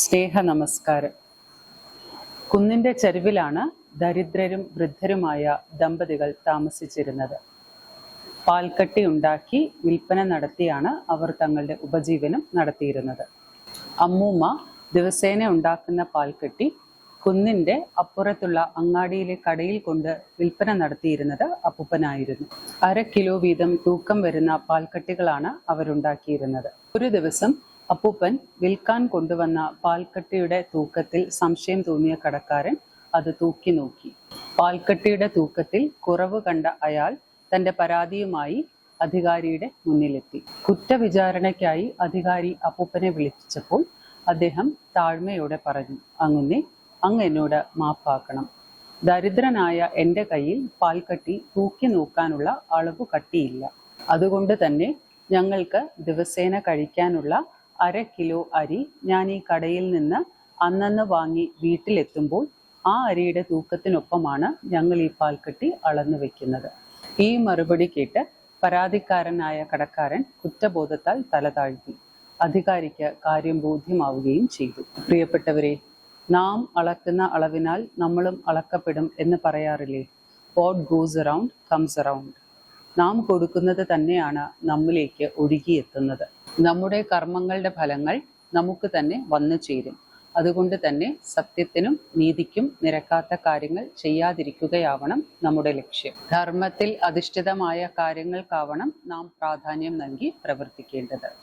സ്നേഹ നമസ്കാരം കുന്നിന്റെ ചരിവിലാണ് ദരിദ്രരും വൃദ്ധരുമായ ദമ്പതികൾ താമസിച്ചിരുന്നത്. പാൽക്കട്ടി ഉണ്ടാക്കി വിൽപ്പന നടത്തിയാണ് അവർ തങ്ങളുടെ ഉപജീവനം നടത്തിയിരുന്നത്. അമ്മൂമ്മ ദിവസേന ഉണ്ടാക്കുന്ന പാൽക്കട്ടി കുന്നിന്റെ അപ്പുറത്തുള്ള അങ്ങാടിയിലെ കടയിൽ കൊണ്ട് വിൽപ്പന നടത്തിയിരുന്നത് അപ്പൂപ്പനായിരുന്നു. അര കിലോ വീതം തൂക്കം വരുന്ന പാൽക്കട്ടികളാണ് അവരുണ്ടാക്കിയിരുന്നത്. ഒരു ദിവസം അപ്പൂപ്പൻ വിൽക്കാൻ കൊണ്ടുവന്ന പാൽക്കട്ടിയുടെ തൂക്കത്തിൽ സംശയം തോന്നിയ കടക്കാരൻ അത് തൂക്കി നോക്കി. പാൽക്കട്ടിയുടെ തൂക്കത്തിൽ കുറവ് കണ്ട അയാൾ തന്റെ പരാതിയുമായി അധികാരിയുടെ മുന്നിലെത്തി. കുറ്റവിചാരണയ്ക്കായി അധികാരി അപ്പൂപ്പനെ വിളിച്ചപ്പോൾ അദ്ദേഹം താഴ്മയോടെ പറഞ്ഞു അങ്ങനെ അങ്ങ് എന്നോട് മാപ്പാക്കണം. ദരിദ്രനായ എന്റെ കയ്യിൽ പാൽക്കട്ടി തൂക്കി നോക്കാനുള്ള അളവ് കട്ടിയില്ല. അതുകൊണ്ട് തന്നെ ഞങ്ങൾക്ക് ദിവസേന കഴിക്കാനുള്ള അര കിലോ അരി ഞാൻ ഈ കടയിൽ നിന്ന് അന്നന്ന് വാങ്ങി വീട്ടിലെത്തുമ്പോൾ ആ അരിയുടെ തൂക്കത്തിനൊപ്പമാണ് ഞങ്ങൾ ഈ പാൽക്കെട്ടി അളന്നു വെക്കുന്നത്. ഈ മറുപടി കേട്ട് പരാതിക്കാരനായ കടക്കാരൻ കുറ്റബോധത്താൽ തലതാഴ്ത്തി അധികാരിക്ക് കാര്യം ബോധ്യമാവുകയും ചെയ്തു. പ്രിയപ്പെട്ടവരെ നാം അളക്കുന്ന അളവിനാൽ നമ്മളും അളക്കപ്പെടും എന്ന് പറയാറില്ലേ? What goes around comes around നാം കൊടുക്കുന്നത് തന്നെയാണ് നമ്മിലേക്ക് ഒഴുകിയെത്തുന്നത്. നമ്മുടെ കർമ്മങ്ങളുടെ ഫലങ്ങൾ നമുക്ക് തന്നെ വന്നു ചേരും. അതുകൊണ്ട് തന്നെ സത്യത്തിനും നീതിക്കും നിരക്കാത്ത കാര്യങ്ങൾ ചെയ്യാതിരിക്കുകയാവണം നമ്മുടെ ലക്ഷ്യം. ധർമ്മത്തിൽ അധിഷ്ഠിതമായ കാര്യങ്ങൾക്കാവണം നാം പ്രാധാന്യം നൽകി പ്രവർത്തിക്കേണ്ടത്.